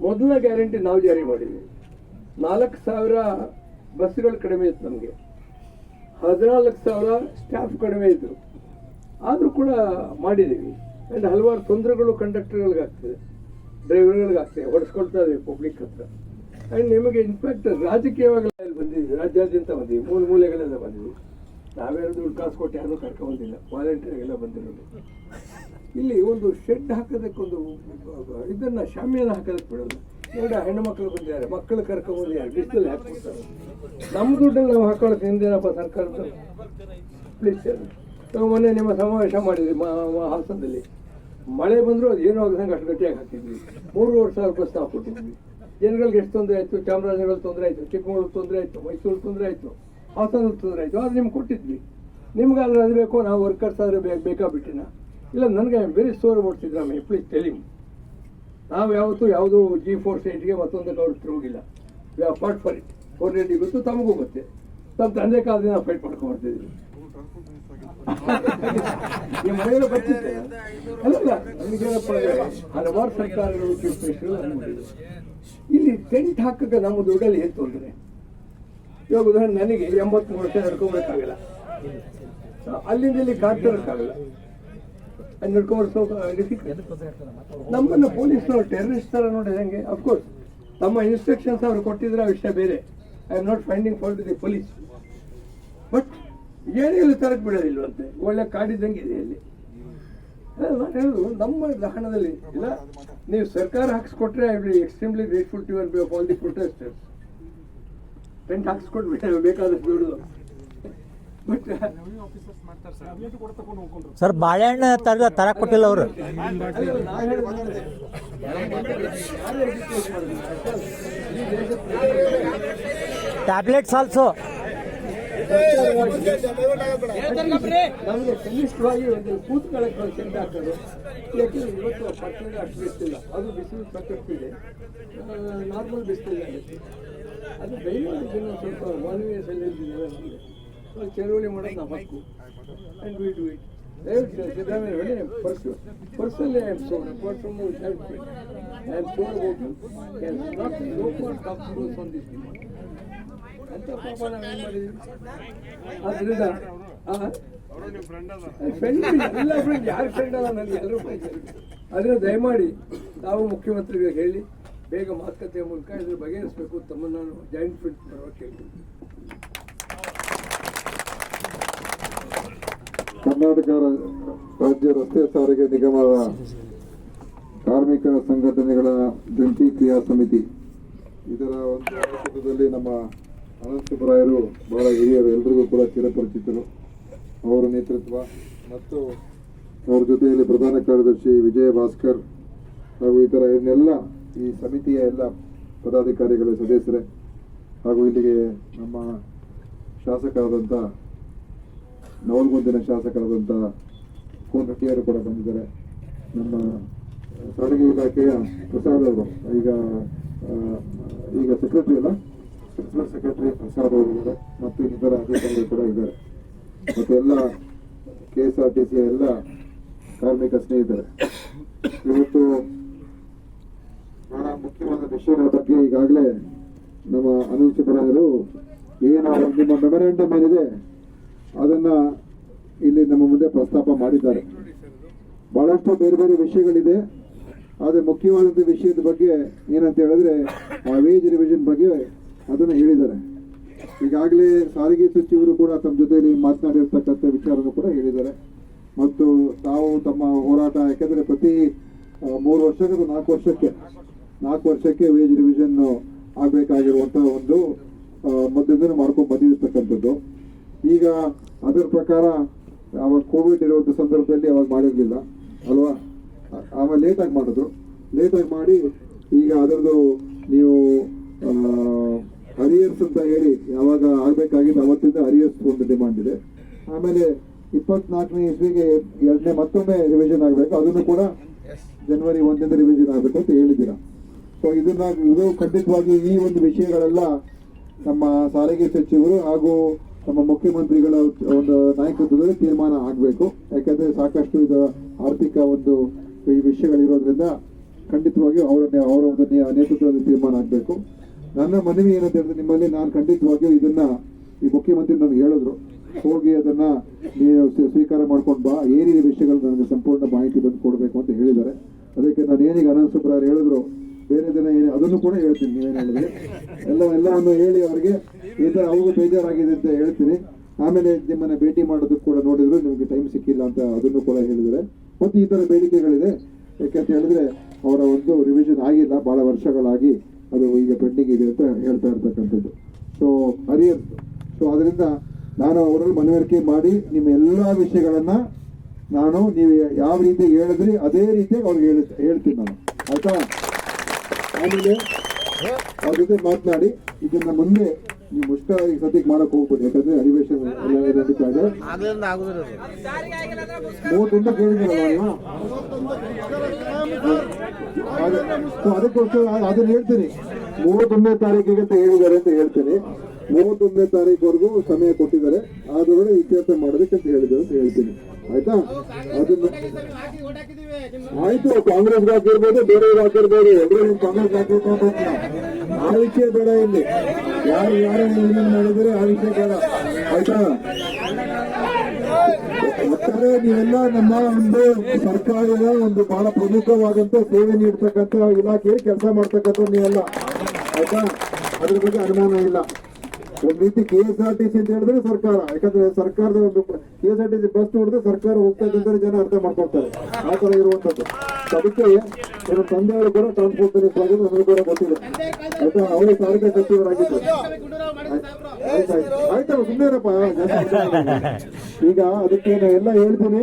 ಮೊದಲ ಗ್ಯಾರಂಟಿ ನಾವು ಜಾರಿ ಮಾಡಿದ್ವಿ. ನಾಲ್ಕು ಸಾವಿರ ಬಸ್ಗಳು ಕಡಿಮೆ ಇತ್ತು ನಮಗೆ. ಹದಿನಾಲ್ಕು ಸಾವಿರ ಸ್ಟಾಫ್ ಕಡಿಮೆ ಇದ್ದರು ಆದರೂ ಕೂಡ ಮಾಡಿದ್ದೀವಿ ಆ್ಯಂಡ್ ಹಲವಾರು ತೊಂದರೆಗಳು ಕಂಡಕ್ಟರ್ಗಳಿಗಾಗ್ತದೆ ಡ್ರೈವರ್ಗಳಿಗಾಗ್ತದೆ ಹೊಡೆಸ್ಕೊಳ್ತಾ ಇದ್ದೀವಿ ಪಬ್ಲಿಕ್ ಹತ್ರ. ಆ್ಯಂಡ್ ನಿಮಗೆ ಇನ್ಫ್ಯಾಕ್ಟ್ ರಾಜಕೀಯವಾಗಿ ಇಲ್ಲಿ ಬಂದಿದ್ವಿ ರಾಜ್ಯಾದ್ಯಂತ ಬಂದಿದ್ವಿ ಮೂಲ ಮೂಲೆಗಳೆಲ್ಲ ಬಂದಿದ್ವಿ ನಾವ್ಯಾರು ದುಡ್ಡು ಕಾಸು ಕೊಟ್ಟು ಯಾರೂ ಕರ್ಕೊಂಬಂದಿಲ್ಲ. ವಾಲಂಟಿಯರ್ಗೆಲ್ಲ ಬಂದಿರೋದು. ಇಲ್ಲಿ ಒಂದು ಶೆಡ್ ಹಾಕೋದಕ್ಕೊಂದು, ಇದನ್ನು ಶಾಮಿಯನ್ನು ಹಾಕೋದಕ್ಕೆ ಬಿಡೋದು. ನೋಡಿ ಹೆಣ್ಣು ಮಕ್ಕಳು ಬಂದಿದ್ದಾರೆ. ಮಕ್ಕಳು ಕರ್ಕೊಂಬಂದಿದ್ದಾರೆ ಬಿಸಿಲು ಹಾಕ್ಬಿಡ್ತಾರೆ ನಮ್ಮ ದುಡ್ಡಲ್ಲಿ ನಾವು ಹಾಕೊಳ್ಳೋಕೆ ಹಿಂದೇನಪ್ಪ ಸರ್ಕಾರದ ಪ್ಲೀಸ್ ನಾವು ಮೊನ್ನೆ ನಿಮ್ಮ ಸಮಾವೇಶ ಮಾಡಿದ್ವಿ ಹಾಸನದಲ್ಲಿ. ಮಳೆ ಬಂದರೂ ಅದು ಏನೂ ಆಗದಂಗೆ ಅಷ್ಟು ಗಟ್ಟಿಯಾಗಿ ಹಾಕಿದ್ವಿ. ಮೂರುವರೆ ಸಾವಿರ ಬಸ್ ನಾವು ಕೊಟ್ಟಿದ್ವಿ. ಜನಗಳಿಗೆ ಎಷ್ಟು ತೊಂದರೆ ಆಯಿತು? ಚಾಮರಾಜನಗರ ತೊಂದರೆ ಆಯಿತು. ಚಿಕ್ಕಮಗಳೂರು ತೊಂದರೆ ಆಯಿತು. ಮೈಸೂರು ತೊಂದರೆ ಆಯಿತು. ಹಾಸನ ತೊಂದರೆ ಆಯಿತು. ಅದು ನಿಮ್ಗೆ ಕೊಟ್ಟಿದ್ವಿ. ನಿಮ್ಗೆ ಅದು ಬೇಕು? ನಾವು ವರ್ಕರ್ಸ್ ಆದರೆ ಬೇಕು ಬಿಟ್ಟಿನ? ಇಲ್ಲ, ನನಗೆ ಬೇರೆ ಸ್ಟೋರ್ ಓಡಿಸಿದ್ರೆ ಆಮೇಲೆ ಪ್ಲೀಸ್ ಟೆಲಿಂಗ್ ನಾವು ಯಾವತ್ತೂ ಯಾವುದು ಜಿ ಫೋರ್ ಸೈಟ್ಗೆ ಮತ್ತೊಂದು ಗೌರ್ಮೆಂಟ್ ಹೋಗಿಲ್ಲ. We fought for it already ಗೊತ್ತು, ತಮಗೂ ಗೊತ್ತೆ. ತಮ್ಮ ತಂದೆ ಕಾಲದಿಂದ ನಾವು ಫೈಟ್ ಮಾಡ್ಕೊಂಡು ಬರ್ತಿದ್ದೀವಿ ಈ ಹಲವಾರು ಸರ್ಕಾರಗಳು ಇಲ್ಲಿ ಟೆಂಟ್ ಹಾಕಕ್ಕೆ ನಮ್ಮ ದುಡ್ಡಲ್ಲಿ ಏನು ತೊಂದರೆ? ಇವಾಗ ಉದಾಹರಣೆ ನನಗೆ ಎಂಬತ್ಮೂರು ವರ್ಷ ನಡ್ಕೊಬೇಕಾಗಲ್ಲ ಅಲ್ಲಿಂದ ಇಲ್ಲಿ ಕಾರ್ ಅಲ್ಲಿ ನಮ್ಮನ್ನು ಪೊಲೀಸ್ನವ್ರು ಟೆರರಿಸ್ಟ್ ತರ ನೋಡಿದಂಗೆ ಅಫ್ಕೋರ್ಸ್ ತಮ್ಮ ಇನ್ಸ್ಟ್ರಕ್ಷನ್ಸ್ ಅವರು ಕೊಟ್ಟಿದ್ರೆ ಆ ವಿಷಯ ಬೇರೆ. I am not finding fault the police but ಏನಿಲ್ಲ ತರಕ್ ಬಿಡೋದಿಲ್ವಂತೆ ಒಳ್ಳೆ ಕಾಡಿದ್ದಂಗೆ ಇದೆ ಅಲ್ಲಿ. ನಾನು ಹೇಳುದು, ನಮ್ಮ ಹಣದಲ್ಲಿ ಇಲ್ಲ, ನೀವು ಸರ್ಕಾರ ಹಾಕ್ಸ್ಕೊಟ್ರೆ I be extremely grateful to all the protesters tent ಹಾಕ್ಸ್ಕೊಟ್ಬಿಟ್ಟು ಬೇಕಾದಷ್ಟು ಬಟ್ ಸರ್, ಬಾಳೆಹಣ್ಣು ತರ ತರ ಕೊಟ್ಟಿಲ್ಲ ಅವರು. ಟ್ಯಾಬ್ಲೆಟ್ಸ್ ಆಲ್ಸೋ ಕನಿಷ್ಠವಾಗಿ ಒಂದು ಇವತ್ತು ಪಟ್ಟಣ ಅಷ್ಟು ಇಷ್ಟಿಲ್ಲ ಅದು ಬಿಸಿಲು ನಾರ್ಮಲ್ ಬಿಸಿಲಿದೆ ಅದು ಬೆಂಗಳೂರು ಜನ ಸ್ವಲ್ಪ ಮಾನವೀಯ ಚಳುವಳಿ ಮಾಡೋದು ನಮ್ಮ ಹಕ್ಕು. ಆ್ಯಂಡ್ ವಿ ಇಟ್ ದಯವಿಟ್ಟು ಅದರಿಂದ ಫ್ರೆಂಡ್ ಯಾರು ಫ್ರೆಂಡ್ ಅಲ್ಲ ನನಗೆ ಎಲ್ಲರೂ ದಯಮಾಡಿ ತಾವು ಮುಖ್ಯಮಂತ್ರಿಗಳಿಗೆ ಹೇಳಿ, ಬೇಗ ಮಾತುಕತೆಯ ಮೂಲಕ ಇದ್ರ ಬಗೆಹರಿಸಬೇಕು ತಮ್ಮನ್ನು ನಾನು ಜಾಯಿಂಟ್ ಬರುವ ಕೇಳ್ತೀನಿ. ಕರ್ನಾಟಕ ರಾಜ್ಯ ರಸ್ತೆ ಸಾರಿಗೆ ನಿಗಮದ ಕಾರ್ಮಿಕ ಸಂಘಟನೆಗಳ ಜಂಟಿ ಕ್ರಿಯಾ ಸಮಿತಿ. ಇದರ ಒಂದು ನೇತೃತ್ವದಲ್ಲಿ ನಮ್ಮ ಅನಂತ ಸುಬ್ಬರಾಯರು ಬಹಳ ಹಿರಿಯರು, ಎಲ್ರಿಗೂ ಕೂಡ ಚಿರಪರಿಚಿತರು. ಅವರ ನೇತೃತ್ವ ಮತ್ತು ಅವರ ಜೊತೆಯಲ್ಲಿ ಪ್ರಧಾನ ಕಾರ್ಯದರ್ಶಿ ವಿಜಯ ಭಾಸ್ಕರ್ ಹಾಗೂ ಇತರ ಇನ್ನೆಲ್ಲ ಈ ಸಮಿತಿಯ ಎಲ್ಲ ಪದಾಧಿಕಾರಿಗಳ ಸದಸ್ಯರೇ ಹಾಗೂ ಇಲ್ಲಿಗೆ ನಮ್ಮ ಶಾಸಕರಾದಂಥ ನವಲಗುಂದಿನ ಶಾಸಕರಾದಂಥ ಕೋನ್ ಕೂಡ ಬಂದಿದ್ದಾರೆ. ನಮ್ಮ ಸಾರಿಗೆ ಇಲಾಖೆಯ ಪ್ರಸಾದ್ ಅವರು, ಈಗ ಈಗ ಸೆಕ್ರೆಟರಿ ಅಲ್ಲ ಸೆಕ್ರೆಟರಿ ಪ್ರಸಾದ್ ಅವರು ಮತ್ತು ಇನ್ನಿತರ ಅಧಿಕಾರಿಗಳು ಕೂಡ ಇದ್ದಾರೆ. ಮತ್ತು ಎಲ್ಲ ಕೆ ಎಸ್ ಆರ್ ಟಿ ಸಿಯ ಎಲ್ಲ ಕಾರ್ಮಿಕ ಸ್ನೇಹಿತರೆ, ಇವತ್ತು ಬಹಳ ಮುಖ್ಯವಾದ ವಿಷಯಗಳ ಬಗ್ಗೆ ಈಗಾಗಲೇ ನಮ್ಮ ಸುಬ್ಬರಾಯರು ಏನು ನಿಮ್ಮ ಮೆಮೊರಾಂಡಮ್ ಏನಿದೆ ಅದನ್ನ ಇಲ್ಲಿ ನಮ್ಮ ಮುಂದೆ ಪ್ರಸ್ತಾಪ ಮಾಡಿದ್ದಾರೆ. ಬಹಳಷ್ಟು ಬೇರೆ ಬೇರೆ ವಿಷಯಗಳಿದೆ. ಆದರೆ ಮುಖ್ಯವಾದಂಥ ವಿಷಯದ ಬಗ್ಗೆ ಏನಂತ ಹೇಳಿದ್ರೆ ವೇಜ್ ರಿವಿಷನ್ ಬಗ್ಗೆ ಅದನ್ನು ಹೇಳಿದ್ದಾರೆ. ಈಗಾಗಲೇ ಸಾರಿಗೆ ಸಚಿವರು ಕೂಡ ತಮ್ಮ ಜೊತೆಯಲ್ಲಿ ಮಾತನಾಡಿರ್ತಕ್ಕಂಥ ವಿಚಾರವನ್ನು ಕೂಡ ಹೇಳಿದ್ದಾರೆ. ಮತ್ತು ತಾವು ತಮ್ಮ ಹೋರಾಟ ಯಾಕೆಂದರೆ ಪ್ರತಿ ಮೂರು ವರ್ಷಕ್ಕೆ ಅಥವಾ ನಾಲ್ಕು ವರ್ಷಕ್ಕೆ ನಾಲ್ಕು ವರ್ಷಕ್ಕೆ ವೇಜ್ ರಿವಿಷನ್ ಆಗಬೇಕಾಗಿರುವಂಥ ಒಂದು ಆ, ಮೊದಲಿಂದ ಮಾಡ್ಕೊಂಡು ಬಂದಿರ್ತಕ್ಕಂಥದ್ದು. ಈಗ ಅದರ ಪ್ರಕಾರ ಅವಾಗ ಕೋವಿಡ್ ಇರುವಂಥ ಸಂದರ್ಭದಲ್ಲಿ ಅವಾಗ ಮಾಡಿರಲಿಲ್ಲ ಅಲ್ವಾ? ಆವಾಗ ಆಮೇಲೆ ಲೇಟಾಗಿ ಮಾಡಿದ್ರು. ಲೇಟಾಗಿ ಮಾಡಿ ಈಗ ಅದರದ್ದು ನೀವು ಹರಿಯರ್ಸ್ ಅಂತ ಹೇಳಿ ಯಾವಾಗ ಆಗ್ಬೇಕಾಗಿದ್ದು ಅವತ್ತಿಂದ ಹರಿಯರ್ಸ್ ಒಂದು ಡಿಮಾಂಡ್ ಇದೆ. ಆಮೇಲೆ ಇಪ್ಪತ್ನಾಲ್ಕನೇ ಇಸ್ವಿಗೆ ಎರಡನೇ ಮತ್ತೊಮ್ಮೆ ರಿವಿಷನ್ ಆಗಬೇಕು. ಅದನ್ನು ಕೂಡ ಜನವರಿ ಒಂದರಿಂದ ರಿವಿಷನ್ ಆಗಬೇಕು ಅಂತ ಹೇಳಿದ್ದೀರಾ. ಸೊ ಇದನ್ನ ಇದು ಖಂಡಿತವಾಗಿ ಈ ಒಂದು ವಿಷಯಗಳೆಲ್ಲ ನಮ್ಮ ಸಾರಿಗೆ ಸಚಿವರು ಹಾಗೂ ನಮ್ಮ ಮುಖ್ಯಮಂತ್ರಿಗಳ ಒಂದು ನಾಯಕತ್ವದಲ್ಲಿ ತೀರ್ಮಾನ ಆಗಬೇಕು. ಯಾಕಂದ್ರೆ ಸಾಕಷ್ಟು ಇದು ಆರ್ಥಿಕ ಒಂದು ಈ ವಿಷಯಗಳಿರೋದ್ರಿಂದ ಖಂಡಿತವಾಗಿಯೂ ಅವರ ಅವರ ಒಂದು ನೇತೃತ್ವದಲ್ಲಿ ತೀರ್ಮಾನ ಆಗಬೇಕು. ನನ್ನ ಮನವಿ ಏನಂತ ಹೇಳಿದ್ರೆ ನಿಮ್ಮಲ್ಲಿ ನಾನು ಖಂಡಿತವಾಗಿಯೂ ಇದನ್ನ ಈ ಮುಖ್ಯಮಂತ್ರಿ ನನಗೆ ಹೇಳಿದ್ರು. ಹೋಗಿ ಅದನ್ನ ನೀವು ಸ್ವೀಕಾರ ಮಾಡ್ಕೊಂಡು ಬಾ. ಏನೇನು ವಿಷಯಗಳು ನನಗೆ ಸಂಪೂರ್ಣ ಮಾಹಿತಿ ಬಂದು ಕೊಡಬೇಕು ಅಂತ ಹೇಳಿದ್ದಾರೆ. ಅದಕ್ಕೆ ನಾನು ಏನಿಗೆ ಅನಂತ ಹೇಳಿದ್ರು ಬೇರೆ ದಿನ ಏನೇ ಅದನ್ನು ಕೂಡ ಹೇಳ್ತೀನಿ ನೀವೇನು ಹೇಳಿದ್ರೆ. ಎಲ್ಲ ಎಲ್ಲವನ್ನು ಹೇಳಿ ಅವರಿಗೆ ಈ ಥರ ಅವ್ರಿಗೂ ಬೇಜಾರಾಗಿದೆ ಅಂತ ಹೇಳ್ತೀನಿ. ಆಮೇಲೆ ನಿಮ್ಮನ್ನ ಭೇಟಿ ಮಾಡೋದಕ್ಕೆ ಕೂಡ ನೋಡಿದ್ರು, ನಿಮಗೆ ಟೈಮ್ ಸಿಕ್ಕಿಲ್ಲ ಅಂತ ಅದನ್ನು ಕೂಡ ಹೇಳಿದ್ರೆ ಮತ್ತು ಈ ಥರ ಬೇಡಿಕೆಗಳಿದೆ. ಯಾಕೆಂತ ಹೇಳಿದ್ರೆ, ಅವರ ಒಂದು ರಿವಿಷನ್ ಆಗಿಲ್ಲ, ಬಹಳ ವರ್ಷಗಳಾಗಿ ಅದು ಈಗ ಪೆಂಡಿಂಗ್ ಇದೆ ಅಂತ ಹೇಳ್ತಾ ಇರ್ತಕ್ಕಂಥದ್ದು. ಸೊ ಹರಿಯರ್ ಸೊ ಅದರಿಂದ ನಾನು ಅವರಲ್ಲಿ ಮನವರಿಕೆ ಮಾಡಿ, ನಿಮ್ಮ ಎಲ್ಲ ವಿಷಯಗಳನ್ನು ನಾನು ನೀವು ಯಾವ ರೀತಿ ಹೇಳಿದ್ರಿ, ಅದೇ ರೀತಿ ಅವ್ರಿಗೆ ಹೇಳಿ ಹೇಳ್ತೀನಿ ನಾನು. ಆಯ್ತಾ? ಆಮೇಲೆ ಅವ್ರ ಜೊತೆ ಮಾತನಾಡಿ ಇದನ್ನ ಮುಂದೆ ನೀವು ಮುಷ್ಕರ ಈ ಸದ್ಯಕ್ಕೆ ಮಾಡಕ್ ಹೋಗ್ಬೋದು ಯಾಕಂದ್ರೆ ಅಧಿವೇಶನ ಎಲ್ಲ ನಡೀತಾ ಇದೆ. ಮೂವತ್ತೊಂದು ಕೇಳಿದ್ರಲ್ಲ ಸೊ ಅದಕ್ಕೋಸ್ಕರ ಅದ್- ಅದನ್ನ ಹೇಳ್ತೀನಿ. ಮೂವತ್ತೊಂದನೇ ತಾರೀಕಿಗೆ ಅಂತ ಹೇಳಿದ್ದಾರೆ ಅಂತ ಹೇಳ್ತೀನಿ. ಮೂವತ್ತೊಂದನೇ ತಾರೀಕುವರೆಗೂ ಸಮಯ ಕೊಟ್ಟಿದ್ದಾರೆ. ಆದ್ರೊಳಗೆ ಇತ್ಯರ್ಥ ಮಾಡೋದಕ್ಕೆ ಅಂತ ಹೇಳಿದ್ರು ಅಂತ ಹೇಳ್ತೀನಿ. ಆಯ್ತಾ? ಅದನ್ನ ಆಯ್ತು, ಕಾಂಗ್ರೆಸ್ ಹಾಕಿರ್ಬೋದು ಬೇರೆ ಹಾಕಿರ್ಬೋದು. ಎಲ್ಲರೂ ಕಾಂಗ್ರೆಸ್ ಹಾಕಿರ್ಬೋದು ಆ ವಿಷಯ ಬೇಡ ಇಲ್ಲಿ. ಯಾರು ಯಾರು ಏನೇನು ಮಾಡಿದರೆ ಆಳ್ವಿಕೆ ಬೇಡ. ಆಯ್ತಾ? ಒಟ್ಟಾರೆ ನೀವೆಲ್ಲ ನಮ್ಮ ಒಂದು ಸರ್ಕಾರದ ಒಂದು ಬಹಳ ಪ್ರಮುಖವಾದಂತ ಸೇವೆ ನೀಡ್ತಕ್ಕಂತ ಇಲಾಖೆಯಲ್ಲಿ ಕೆಲಸ ಮಾಡ್ತಕ್ಕಂಥ ನೀವೆಲ್ಲ. ಆಯ್ತಾ? ಅದ್ರ ಬಗ್ಗೆ ಅನುಮಾನ ಇಲ್ಲ. ಒಂದ್ ರೀತಿ K S R T C ಅಂತ ಹೇಳಿದ್ರೆ ಸರ್ಕಾರ. ಯಾಕಂದ್ರೆ ಸರ್ಕಾರದ ಒಂದು K S R T C bus ನೋಡಿದ್ರೆ ಸರ್ಕಾರ ಹೋಗ್ತಾ ಇದ್ದಂದ್ರೆ ಜನ ಅರ್ಥ ಮಾಡ್ಕೊಳ್ತಾರೆ. ಆ ತರ ಇರುವಂತದ್ದು ಅದಕ್ಕೆ ನನ್ನ ತಂದೆಯವರು ಕೂಡ ಟ್ರಾನ್ಸ್ಪೋರ್ಟ್ ಮಿನಿಸ್ಟರ್ ಆಗಿದ್ದು ನಮಗೆ ಕೂಡ ಗೊತ್ತಿದೆ. ಆಯ್ತಾ? ಅವರು ಸಾರಿಗೆ ಸಚಿವರಾಗಿದ್ದು ಆಯ್ತಾಯ್ತು ಆಯ್ತಲ್ಲ ಸುಮ್ಮನೆರಪ್ಪ ಈಗ ಅದಕ್ಕೆ ನಾನು ಎಲ್ಲ ಹೇಳ್ತೀನಿ.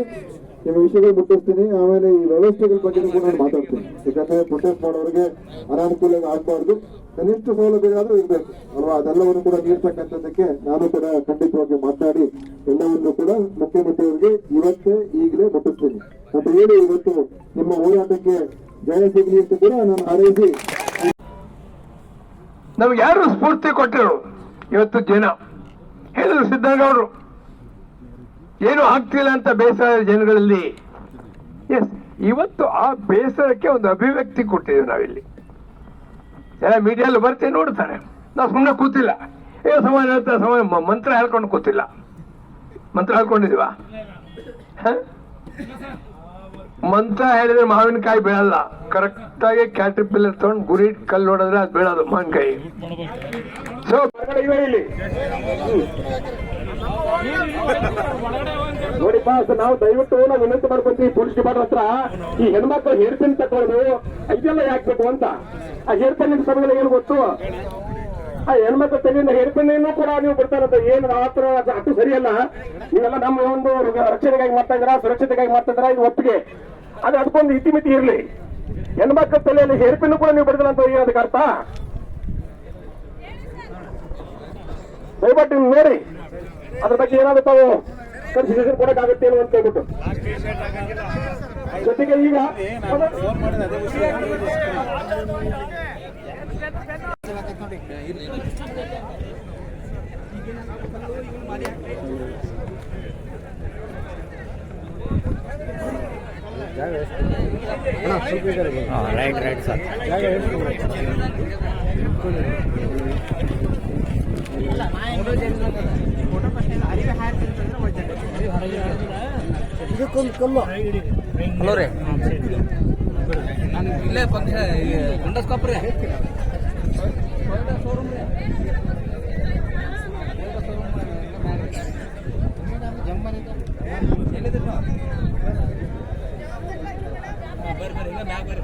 ನಿಮ್ಮ ವಿಷಯಗಳು ಮುಟ್ಟಿಸ್ತೀನಿ. ಆಮೇಲೆ ಈ ವ್ಯವಸ್ಥೆಗಳ ಬಗ್ಗೆ ಕೂಡ ನಾನು ಮಾತಾಡ್ತೀನಿ. ಯಾಕಂದ್ರೆ ಪ್ರೊಟೆಸ್ಟ್ ಮಾಡೋರಿಗೆ ಅನಾನುಕೂಲ ಆಗಬಾರ್ದು. ಕನಿಷ್ಠ ಸೌಲಭ್ಯಗಳಾದ್ರೂ ಇರಬೇಕು. ಅಲ್ವಾ? ಅದೆಲ್ಲವನ್ನು ಕೂಡ ನೀಡ್ತಕ್ಕಂಥದ್ದಕ್ಕೆ ನಾನು ಕೂಡ ಖಂಡಿತವಾಗಿ ಮಾತನಾಡಿ, ಎಲ್ಲವನ್ನು ಕೂಡ ಮುಖ್ಯಮಂತ್ರಿಯವರಿಗೆ ಇವತ್ತೇ ಈಗಲೇ ಮುಟ್ಟಿಸ್ತೀನಿ ಮತ್ತೆ ಹೇಳಿ, ಇವತ್ತು ನಿಮ್ಮ ಹೋರಾಟಕ್ಕೆ ಜಯ ಸಿಗಲಿ ಅಂತ ಕೂಡ ನಾನು ಹಾರೈಸಿ. ನಮ್ಗೆ ಯಾರು ಸ್ಫೂರ್ತಿ ಕೊಟ್ಟರು ಇವತ್ತು ಜನ? ಹೇಳಿದ್ರು ಅವರು, ಏನು ಆಗ್ತಿಲ್ಲ ಅಂತ ಬೇಸರ ಜನಗಳಲ್ಲಿ ಎಸ್ ಇವತ್ತು ಆ ಬೇಸರಕ್ಕೆ ಒಂದು ಅಭಿವ್ಯಕ್ತಿ ಕೊಟ್ಟಿದ್ದೀವಿ ನಾವಿಲ್ಲಿ. ಎಲ್ಲ ಮೀಡಿಯಲ್ಲಿ ಬರ್ತೀನಿ, ನೋಡ್ತಾರೆ. ನಾವು ಸುಮ್ಮನೆ ಕೂತಿಲ್ಲ. ಏ, ಸಮಯ ಹೇಳ್ತಾ, ಸಮಯ ಮಂತ್ರ ಹೇಳ್ಕೊಂಡು ಕೂತಿಲ್ಲ. ಮಂತ್ರ ಹೇಳ್ಕೊಂಡಿದೀವ? ಮಂತ್ರ ಹೇಳಿದ್ರೆ ಮಾವಿನಕಾಯಿ ಬೀಳಲ್ಲ. ಕರೆಕ್ಟಾಗಿ ಕ್ಯಾಟ್ರಿಪಿಲ್ಲರ್ ತಗೊಂಡು ಗುರಿ ಕಲ್ಲು ನೋಡಿದ್ರೆ ಅದು ಬೀಳೋದು ಮಾವಿನಕಾಯಿ. ಸೊ ಇಲ್ಲಿ ನೋಡಿಪ್ಪ ಅದು ನಾವು ದಯವಿಟ್ಟು ನಾವು ವಿನಂತಿ ಮಾಡ್ಕೊಂತೀವಿ ಪೊಲೀಸ್ ಡಿಪಾರ್ಟ್ಮೆಂಟ್ ಹತ್ರ. ಈ ಹೆಣ್ಮಕ್ಳು ಹೇರ್ ಪಿನ್ ತಕೊಳ್ಳೋದು ಇದೆಲ್ಲ ಯಾಕ್ಬೇಕು ಅಂತ? ಆ ಹೇರ್ ಪಿನ್ ಸಮಯ ಏನು ಗೊತ್ತು? ಆ ಹೆಣ್ಮಕ್ಳು ತೆಗೆದ ಹೇರ್ ಪಿನ್ ಕೂಡ ನೀವು ಬಿಡ್ತಾರಂತ ಏನು? ಆ ಥರ ಅದು ಅಷ್ಟು ಸರಿಯಲ್ಲ. ನೀವೆಲ್ಲ ನಮ್ಮ ಒಂದು ರಕ್ಷಣೆಗಾಗಿ ಮಾಡ್ತಾ ಇದ್ದೀರಾ ಸುರಕ್ಷತೆಗಾಗಿ ಮಾಡ್ತಾ ಇದ್ದೀರಾ ಇದು ಒಪ್ಪಿಗೆ. ಅದು ಅದಕ್ಕೊಂದು ಇತಿಮಿತಿ ಇರಲಿ. ಹೆಣ್ಮಕ್ಳ ತಲೆಯಲ್ಲಿ ಹೇರ್ ಪಿನ್ ಕೂಡ ನೀವು ಬಿಡ್ತಾರಂತ ಏನದಕ್ಕೆ ಅರ್ಥ? ದಯವಿಟ್ಟು ನೋಡಿ. ಅದ್ರ ಬಗ್ಗೆ ಏನಾದ್ರು ತಾವು ಕನ್ಸಿಡೇಷನ್ ಕೊಡಕ್ಕಾಗುತ್ತೆ ಅಂತ ಹೇಳ್ಬಿಟ್ಟು. ಜೊತೆಗೆ ಈಗ ರೈಟ್ ರೈಟ್ ಸರ್ ಇದಕ್ಕೊಂದು ಕಲ್ಲು ಹಲೋ ರೀ. ನಾನು ಇಲ್ಲೇ ಪಕ್ಷ ಗುಂಡಸ್ಕಾಪ್ ರೀ ಶೋರೂಮ್ ರೀ. ಬರ್ರಿ ಬರ್ರಿ ಇಲ್ಲ ಮ್ಯಾಗ ಬರ್ರಿ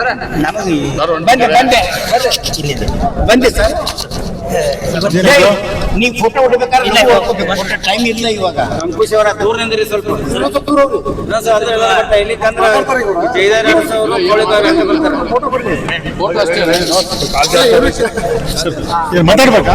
ಗುಂಡಸ್ಕೊಪ್ರಿ ಬಂದೆ ಬಂದೆ. ಬಂದೆ ಸರ್. ನೀವು ಫೋಟೋ ಹೊಡಿಬೇಕಾದ್ರೆ ಟೈಮ್ ಇಲ್ಲ. ಇವಾಗ. ಅಂಕುಶ್ ಅವರ ದೂರನಿಂದ್ರಿ ಸ್ವಲ್ಪ ಮಾತಾಡ್ಬೇಕಾ?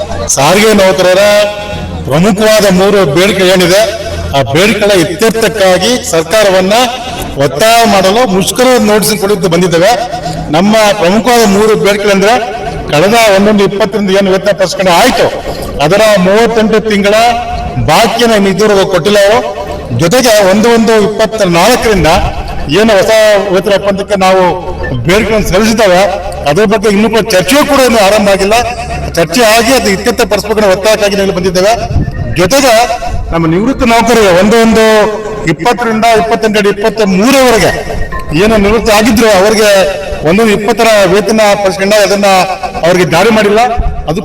ಸಾರಿಗೆ ನೌಕರರ ಪ್ರಮುಖವಾದ ಮೂರು ಬೇಡಿಕೆ ಏನಿದೆ, ಆ ಬೇಡಿಕೆಗಳ ಇತ್ಯರ್ಥಕ್ಕಾಗಿ ಸರ್ಕಾರವನ್ನ ಒತ್ತಾಯ ಮಾಡಲು ಮುಷ್ಕರ ನೋಟಿಸ್ ಕೊಡುತ್ತೆ ಬಂದಿದ್ದೇವೆ. ನಮ್ಮ ಪ್ರಮುಖವಾದ ಮೂರು ಬೇಡಿಕೆಗಳಂದ್ರೆ ಕಳೆದ ಒಂದೊಂದು ಇಪ್ಪತ್ತರಿಂದ ಏನು ವೇತನ ಪರಿಷ್ಕರಣೆ ಆಯಿತು. ಅದರ ಮೂವತ್ತೆಂಟು ತಿಂಗಳ ಬಾಕಿಯನ್ನು ಇದುವರೆಗೂ ಕೊಟ್ಟಿಲ್ಲ ಅವರು. ಜೊತೆಗೆ ಒಂದು ಒಂದು ಇಪ್ಪತ್ತ ನಾಲ್ಕರಿಂದ ಏನು ಹೊಸ ವೇತನ ಒಪ್ಪಂದಕ್ಕೆ ನಾವು ಬೇಡಿಕೆಗಳನ್ನು ಸಲ್ಲಿಸಿದ್ದೇವೆ. ಅದ್ರ ಬಗ್ಗೆ ಇನ್ನೂ ಕೂಡ ಚರ್ಚೆಯೂ ಕೂಡ ಇನ್ನೂ ಆರಂಭ ಆಗಿಲ್ಲ. ಚರ್ಚೆ ಆಗಿ ಅದು ಇತ್ಯರ್ಥ ಪಡಿಸ್ಬೇಕನ್ನೋ ಒತ್ತಾಯಕ್ಕಾಗಿ ನಾವು ಬಂದಿದ್ದೇವೆ ಜೊತೆಗೆ ನಮ್ಮ ನಿವೃತ್ತ ನೌಕರರು ಒಂದು ಒಂದು ಇಪ್ಪತ್ತರಿಂದ ಇಪ್ಪತ್ತೆಂಟು ಇಪ್ಪತ್ತ ಮೂರವರೆಗೆ ಏನು ನಿವೃತ್ತಿ ಆಗಿದ್ರು, ಅವರಿಗೆ ಒಂದೊಂದು ಇಪ್ಪತ್ತರ ವೇತನ ಪಡಿಸ್ಕೊಂಡ ಅದನ್ನ ಅವರಿಗೆ ದಾರಿ ಮಾಡಿಲ್ಲ. ಅದು